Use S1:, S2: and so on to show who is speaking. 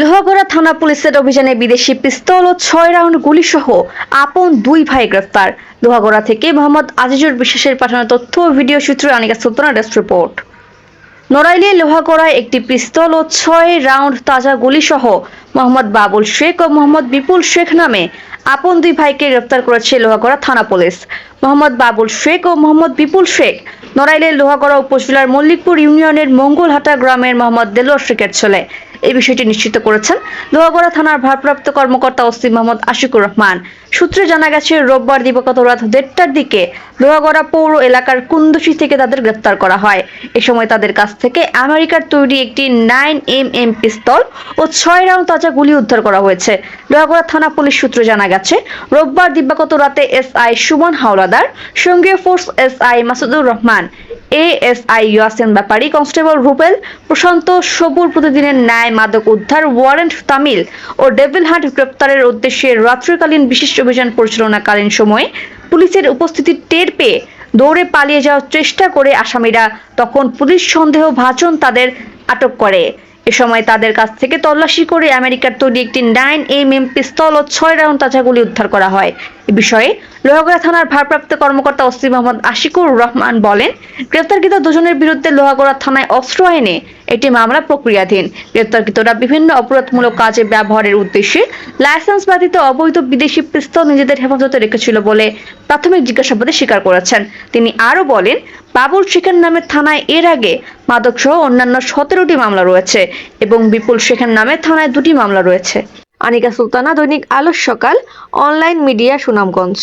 S1: লোহাগড়া থানা পুলিশের অভিযানে বিদেশি পিস্তল ও ছয় রাউন্ড গুলিসহ আপন দুই ভাই গ্রেফতার। লোহাগড়া থেকে মোহাম্মদ আজিজুর বিশ্বাসের পাঠানো তথ্য ও ভিডিও সূত্রে আনিকা সুলতানা ডেস্ক রিপোর্ট। নড়াইলে লোহাগড়ায় একটি পিস্তল ও ছয় রাউন্ড তাজা গুলিসহ মোহাম্মদ বাবুল শেখ ও মোহাম্মদ বিপুল শেখ নামে আপন দুই ভাইকে গ্রেফতার করেছে লোহাগড়া থানা পুলিশ। মোহাম্মদ বাবুল শেখ ও মোহাম্মদ বিপুল শেখ নড়াইলের লোহাগড়া উপজেলার মল্লিকপুর ইউনিয়নের মঙ্গলহাটা গ্রামের মোহাম্মদ দেলোয়ার শেখের ছেলে। এই বিষয়টি নিশ্চিত করেছেন। লোহাগড়া থানার ভারপ্রাপ্ত কর্মকর্তা ওসি মোহাম্মদ আশিকুর রহমান। সূত্রে জানা গেছে, রোববার দিবাগত রাত দেড়টার দিকে লোহাগড়া পৌর এলাকার কুন্দুশি থেকে তাদের গ্রেফতার করা হয়। এ সময় তাদের কাছ থেকে আমেরিকার তৈরি একটি নাইন এম এম পিস্তল ও ছয় রাউন্ড তাজা গুলি উদ্ধার করা হয়েছে। লোহাগড়া থানা পুলিশ সূত্রে জানা গেছে, রোববার দিবাগত রাতে S I Suman Howlader, সঙ্গীয় force S I Masudur Rahman ASI Yasin Bepari. Constable Rupel Prashanta Sabur প্রতিদিনের ন্যায় মাদক উদ্ধার, ওয়ারেন্ট তামিল ও ডেভিল হান্ট গ্রেপ্তারের উদ্দেশ্যে রাত্রিকালীন বিশেষ অভিযান পরিচালনাকালীন সময়ে পুলিশের উপস্থিতি টের পেয়ে দৌড়ে পালিয়ে যাওয়ার চেষ্টা করে আসামিরা। তখন পুলিশ সন্দেহ ভাজন তাদের আটক করে। এ সময় তাদের কাছ থেকে তল্লাশি করে আমেরিকার তৈরি একটি নাইন এম এম পিস্তল ও ছয় রাউন্ড তাজাগুলি উদ্ধার করা হয়। এ বিষয়ে লোহাগড়া থানার ভারপ্রাপ্ত কর্মকর্তা ওসি মোহাম্মদ আশিকুর রহমান বলেন গ্রেপ্তারকৃত দুজনের বিরুদ্ধে লোহাগড়া থানায় অস্ত্র আইনে একটি মামলা প্রক্রিয়াধীন। গ্রেপ্তারকৃতরা বিভিন্ন অপরাধমূলক কাজে ব্যবহারের উদ্দেশ্যে লাইসেন্স ব্যতীত অবৈধ বিদেশি পিস্তল নিজেদের হেফাজতে রেখেছিল বলে প্রাথমিক জিজ্ঞাসাবাদে স্বীকার করেছেন। তিনি আরও বলেন, বাবুল শেখের নামে থানায় এর আগে মাদকসহ অন্যান্য সতেরোটি মামলা রয়েছে। এবং বিপুল শেখের নামে থানায় দুটি মামলা রয়েছে। আনিকা সুলতানা, দৈনিক আলোর সকাল, অনলাইন মিডিয়া সুনামগঞ্জ।